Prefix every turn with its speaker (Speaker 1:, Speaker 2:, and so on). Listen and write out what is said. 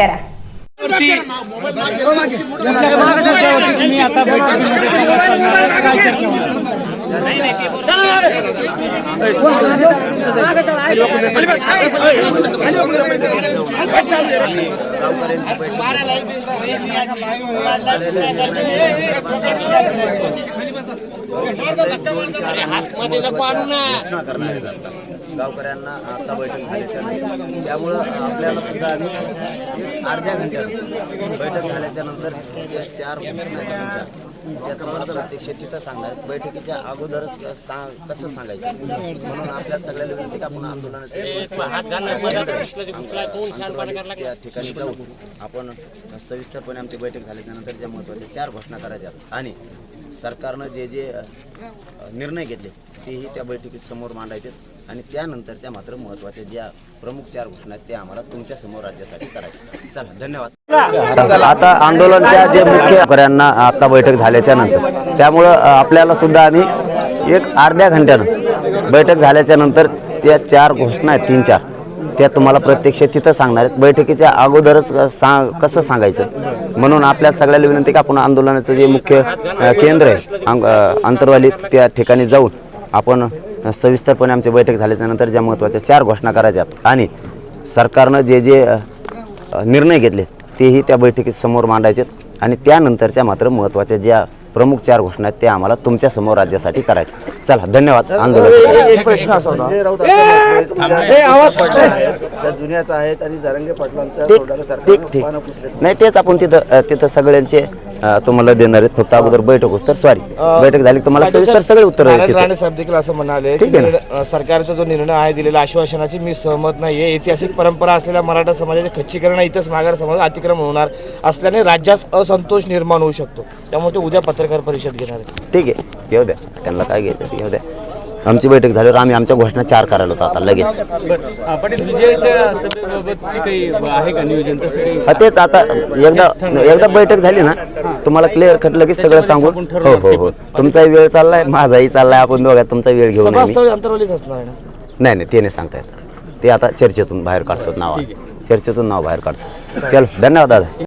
Speaker 1: करा करा
Speaker 2: घोषणा करणार आहेत आता. गावकऱ्यांना आता बैठक झाल्याच्या त्यामुळं आपल्याला सुद्धा आम्ही एक अर्ध्या घंट्यात बैठक झाल्याच्यानंतर चार त्यांच्या, त्या तुम्हाला प्रत्यक्ष तिथं सांगणार. बैठकीच्या अगोदरच सांग कसं सांगायचं? म्हणून आपल्या सगळ्याला विनंती की आपण आंदोलनाचे त्या ठिकाणी जाऊन आपण सविस्तरपणे आमची बैठक झाल्याच्यानंतर ज्या महत्त्वाच्या चार घोषणा करायच्या आणि सरकारनं जे जे निर्णय घेतले तेही त्या बैठकीत समोर मांडायचे आणि त्यानंतरच्या मात्र महत्त्वाच्या ज्या प्रमुख चार घोषणा आहेत त्या आम्हाला तुमच्यासमोर राज्यासाठी करायच्या चला धन्यवाद. आता आंदोलनच्या जे मुख्य गावकऱ्यांना आता बैठक झाल्याच्यानंतर त्यामुळं आपल्याला सुद्धा आम्ही एक अर्ध्या घंट्यानं बैठक झाल्याच्यानंतर त्या चार घोषणा आहेत तीन चार त्या तुम्हाला प्रत्यक्ष तिथं सांगणार आहेत. बैठकीच्या अगोदरच सांग कसं सांगायचं? म्हणून आपल्या सगळ्याला विनंती की आपण आंदोलनाचं जे मुख्य केंद्र आहे अंग- त्या ठिकाणी जाऊन आपण सविस्तरपणे आमची बैठक झाल्याच्यानंतर ज्या महत्त्वाच्या चार घोषणा करायच्यात आणि सरकारनं जे जे निर्णय घेतले तेही त्या बैठकीत समोर मांडायचे आणि त्यानंतरच्या मात्र महत्त्वाच्या ज्या प्रमुख चार घोषणा आहेत त्या आम्हाला तुमच्यासमोर राज्यासाठी करायच्या चला धन्यवाद. आंदोलन.
Speaker 3: एक प्रश्न असा संजय राऊत जुन्याच आहेत आणि जरंगे पाटलांच्या
Speaker 2: ठीक नाही तेच आपण तिथं तिथं सगळ्यांचे तुम्हाला देणार आहेत. फक्त अगोदर बैठक होत तर सॉरी बैठक झाली की तुम्हाला सविस्तर सगळे उत्तर
Speaker 4: नारायण राणे साहेब देखील असं म्हणाले की
Speaker 2: ठीक आहे ना.
Speaker 4: निर्णय- सरकारचा जो निर्णय आहे दिलेला आश्वासनाची मी सहमत नाहीये. ऐतिहासिक परंपरा असलेल्या मराठा समाजाचे खच्चीकरण इथंच मागार समाज अतिक्रमण होणार असल्याने राज्यात असंतोष निर्माण होऊ शकतो. त्यामुळे ते उद्या पत्रकार परिषद घेणार आहेत.
Speaker 2: ठीक आहे. घेऊ द्या. त्यांना काय घ्यायचं ते घेऊ द्या. आमची बैठक झाल्यावर आम्ही आमच्या घोषणा चार करायला होतो आता लगेच.
Speaker 5: बरं. पाटील विजयाच्या सभेबाबतची काही आहे का नियोजन? तसं काही
Speaker 2: हा तेच आता एकदा एकदा बैठक झाली ना तुम्हाला क्लिअर कट लगेच सगळं सांगून
Speaker 5: आपण
Speaker 2: हो हो हो. तुमचाही वेळ चाललाय माझाही चाललाय आपण दोघात तुमचा वेळ घेऊन येऊ.
Speaker 4: सभास्थळी अंतरवलीच असणार आहे ना?
Speaker 2: नाही नाही ते नाही सांगता येत. ते आता चर्चेतून बाहेर काढतात नाव. चर्चेतून नाव बाहेर काढतात. चल धन्यवाद दादा.